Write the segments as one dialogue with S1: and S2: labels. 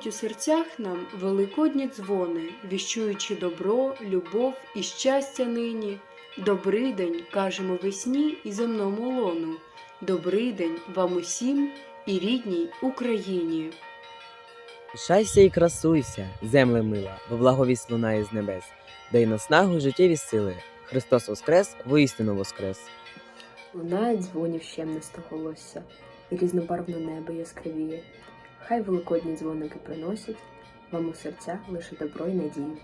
S1: Лунають у серцях нам великодні дзвони, віщуючи добро, любов і щастя нині. Добрий день, кажемо весні і земному лону. Добрий день вам усім і рідній Україні.
S2: Шайся і красуйся, земле мила, бо благовість лунає з небес. Дай наснагу життєві сили. Христос воскрес, воістину воскрес.
S3: Лунає дзвонів щемнисто голосся, і різнобарвне небо яскравіє. Хай великодні дзвоники приносять вам у серця лише добро й надію.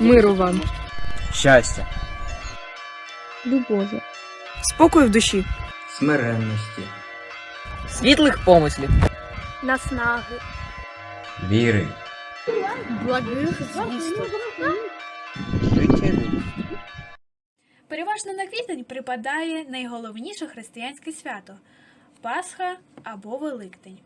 S4: Миру вам,
S2: Щастя,
S4: любові, спокою в душі,
S5: смиренності,
S2: світлих помислів,
S6: наснаги,
S5: віри,
S6: благих звісток.
S7: Переважно на квітень припадає найголовніше християнське свято Пасха або Великдень.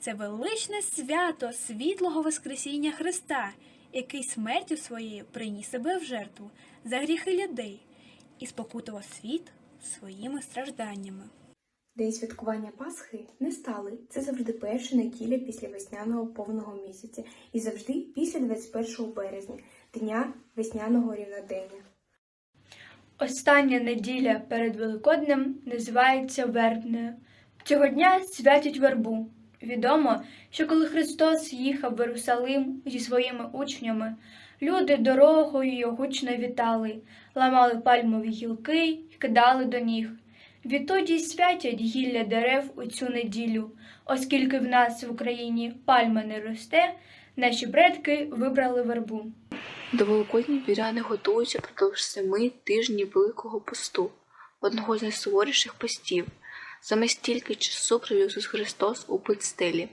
S7: Це величне свято світлого Воскресіння Христа, який смертю своєю приніс себе в жертву за гріхи людей і спокутував світ своїми стражданнями.
S8: День святкування Пасхи не сталий. Це завжди перша неділя після весняного повного місяця і завжди після 21 березня, дня весняного рівнодення.
S6: Остання неділя перед Великоднем називається Вербнею. Цього дня святять вербу. Відомо, що коли Христос їхав в Єрусалим зі своїми учнями, люди дорогою його гучно вітали, ламали пальмові гілки й кидали до ніг. Відтоді святять гілля дерев у цю неділю, оскільки в нас в Україні пальма не росте, наші предки вибрали вербу.
S9: До Великодня віряни готуються продовж семи тижнів Великого посту, одного з найсуворіших постів. Саме стільки часу провів Ісус Христос у пустелі.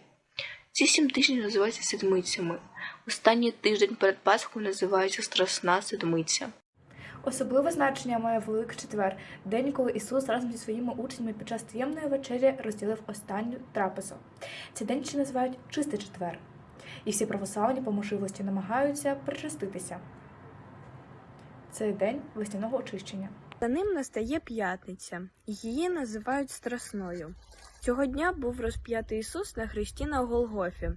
S9: Ці сім тижнів називаються седмицями. Останній тиждень перед Пасхою називається Страсна Седмиця.
S10: Особливе значення має Великий Четвер, день, коли Ісус разом зі своїми учнями під час таємної вечері розділив останню трапезу. Цей день ще називають Чистий четвер, і всі православні по можливості намагаються причаститися. Це день весняного очищення.
S11: За ним настає п'ятниця, її називають Страсною. Цього дня був розп'ятий Ісус на хресті на Голгофі.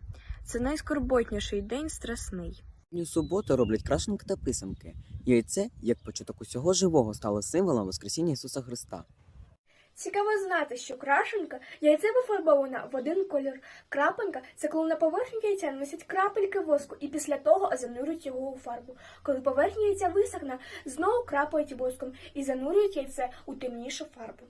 S11: Це найскорботніший день страсний.
S2: У суботу роблять крашенки та писанки. Яйце, як початок усього живого, стало символом Воскресіння Ісуса Христа.
S8: Цікаво знати, що крашенка яйце пофарбована в один колір. Крапинка це коли на поверхню яйця наносять крапельки воску і після того занурюють його у фарбу. Коли поверхня яйця висохне, знову крапають воском і занурюють яйце у темнішу фарбу.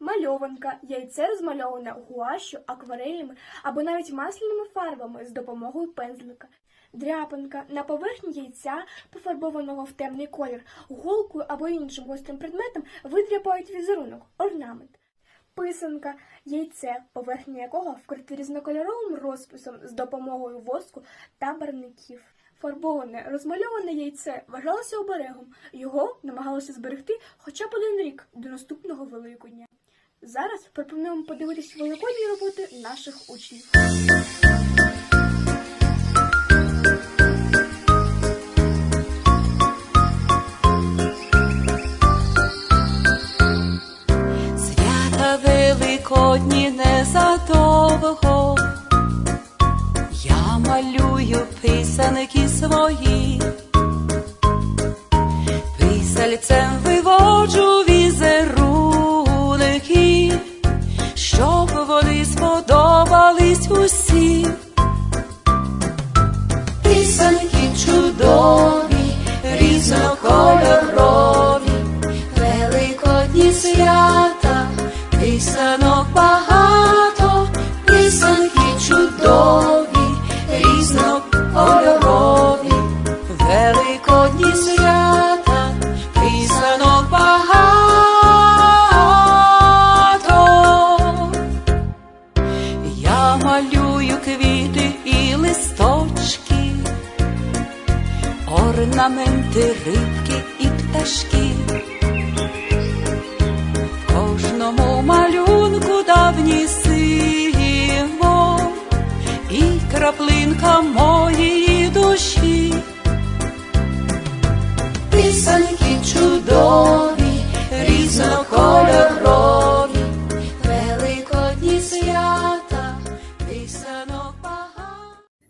S8: Мальованка яйце розмальоване гуашю, акварелями або навіть масляними фарбами з допомогою пензлика. Дряпинка на поверхні яйця, пофарбованого в темний колір, голкою або іншим гострим предметом видряпають візерунок, орнамент. Писанка яйце, поверхня якого вкрите різнокольоровим розписом з допомогою воску та барників. Фарбоване, розмальоване яйце вважалося оберегом. Його намагалося зберегти хоча б один рік до наступного Великодня. Зараз пропонуємо подивитись великодні роботи наших учнів.
S12: Великодні незадовго, я малюю писанки свої, писальцем виводжу орнаменти, рибки і пташки, в кожному малюнку давні символ і краплинка моєї душі, пісеньки чудові, різнокольорові,
S13: великодні свята, пісанок.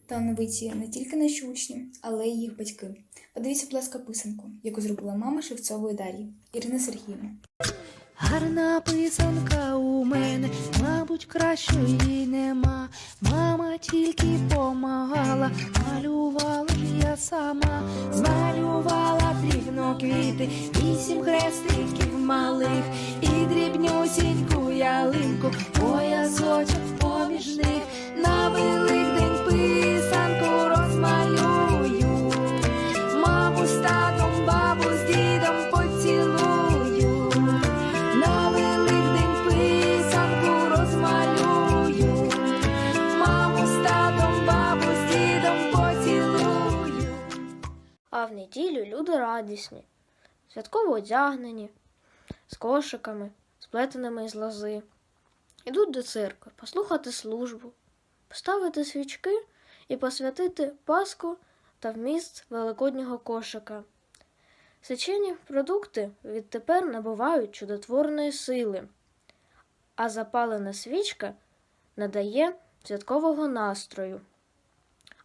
S13: Та новиці не тільки наші учні, але й їх батьки. Подивіться, будь ласка, писанку, яку зробила мама Шевцової Дар'ї Ірина Сергіївна.
S14: Гарна писанка у мене, мабуть, кращої нема. Мама тільки помагала, малювала ж я сама, змалювала дрібно квіти, вісім хрестиків малих і дрібнюсіньку ялинку, поясочок поміж них на великдень
S15: святково одягнені, з кошиками, сплетеними із лози. Ідуть до церкви послухати службу, поставити свічки і посвятити Пасху та вміст великоднього кошика. Сечені продукти відтепер набувають чудотворної сили, а запалена свічка надає святкового настрою,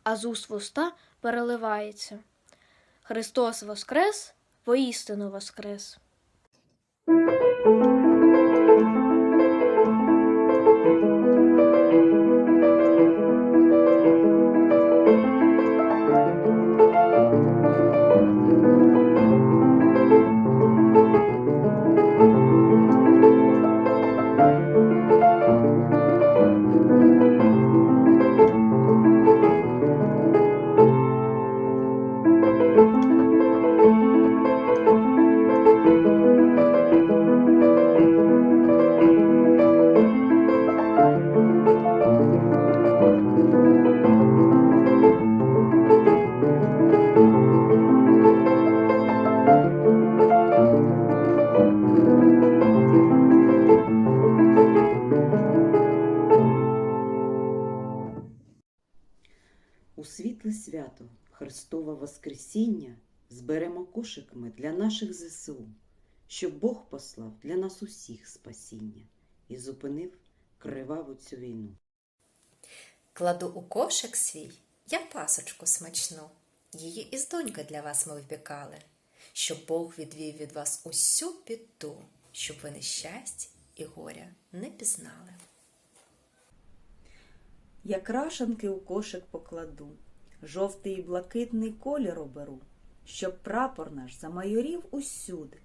S15: а з уст в переливається. Христос Воскрес, воістину Воскрес!
S16: Воскресіння зберемо кошиками для наших ЗСУ, щоб Бог послав для нас усіх спасіння і зупинив криваву цю війну.
S17: Кладу у кошик свій я пасочку смачну. Її із донька для вас ми впікали, щоб Бог відвів від вас усю біду, щоб ви нещастя і горя не пізнали.
S18: Я крашанки у кошик покладу, жовтий і блакитний колір оберу, щоб прапор наш замайорів усюди,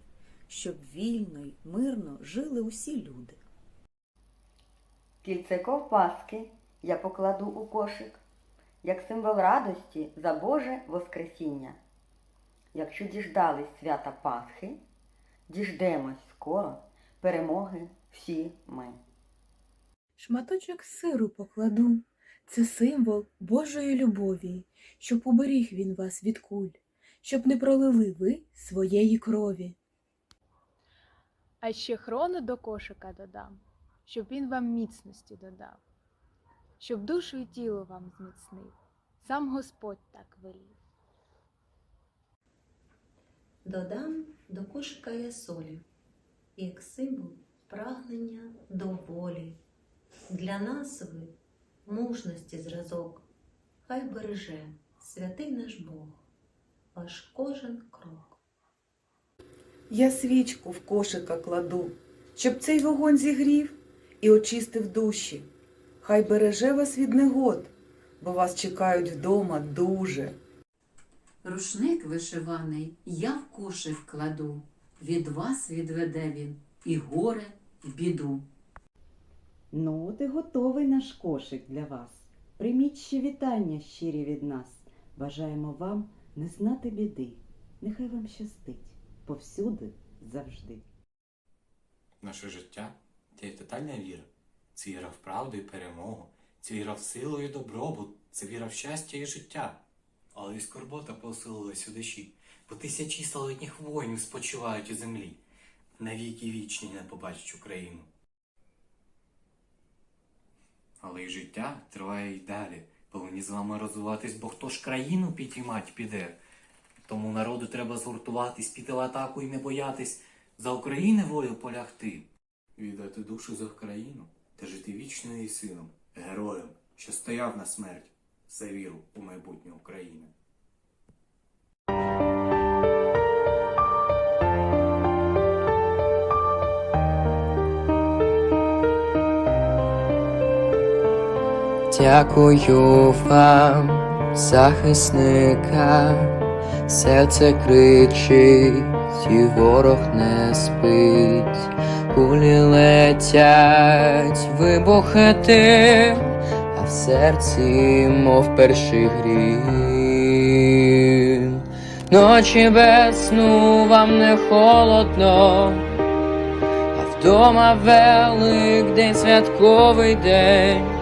S18: щоб вільно й мирно жили усі люди.
S19: Кільце ковпаски я покладу у кошик, як символ радості за Боже Воскресіння. Якщо діждались свята Пасхи, діждемось скоро перемоги всі ми.
S20: Шматочок сиру покладу. Це символ Божої любові, щоб уберіг він вас від куль, щоб не пролили ви своєї крові.
S21: А ще хрону до кошика додам, щоб він вам міцності додав, щоб душу і тіло вам зміцнив. Сам Господь так велів.
S22: Додам до кошика я солі, як символ прагнення до волі. Для нас ви мужності зразок, хай береже святий наш Бог, ваш кожен крок.
S23: Я свічку в кошика кладу, щоб цей вогонь зігрів і очистив душі. Хай береже вас від негод, бо вас чекають вдома дуже.
S24: Рушник вишиваний я в кошик кладу, від вас відведе він і горе, і біду.
S16: Ну, от і готовий наш кошик для вас. Прийміть ще вітання щирі від нас. Бажаємо вам не знати біди. Нехай вам щастить повсюди, завжди.
S25: Наше життя це тотальна віра. Це віра в правду і перемогу, це віра в силу і добробут, це віра в щастя і життя. Але і скорбота поселилась у душі, бо тисячі столітніх воїнів спочивають у землі. Навіки вічні не побачать Україну. Але й життя триває й далі. Повинні з вами розвиватись, бо хто ж країну підіймать піде. Тому народу треба згуртуватись, піти в атаку і не боятись за України волю полягти. Віддати душу за Україну та жити вічною її сином, героєм, що стояв на смерть за віру у майбутнє України.
S2: Дякую вам, захисника, серце кричить, і ворог не спить, кулі летять, вибухи тим, а в серці, мов перший грім. Ночі без сну вам не холодно, а вдома великдень святковий день.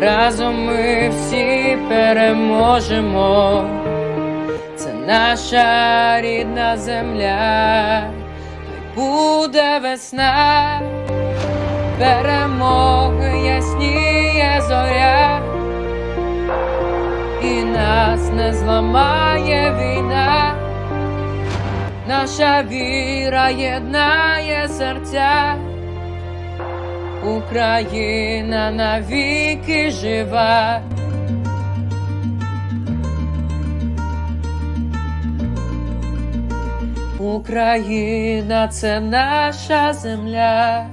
S2: Разом ми всі переможемо. Це наша рідна земля, хай буде весна, перемоги ясніє зоря, і нас не зламає війна, наша віра єднає серця. Україна навіки жива. Україна це наша земля.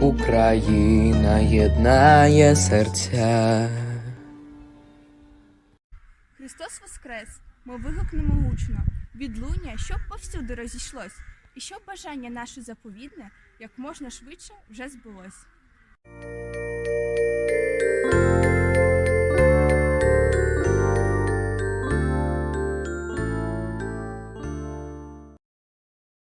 S2: Україна єднає серця.
S26: Христос Воскрес! Ми вигукнемо гучно, відлуння, щоб повсюди розійшлось, і щоб бажання наше заповідне як можна швидше вже збулось.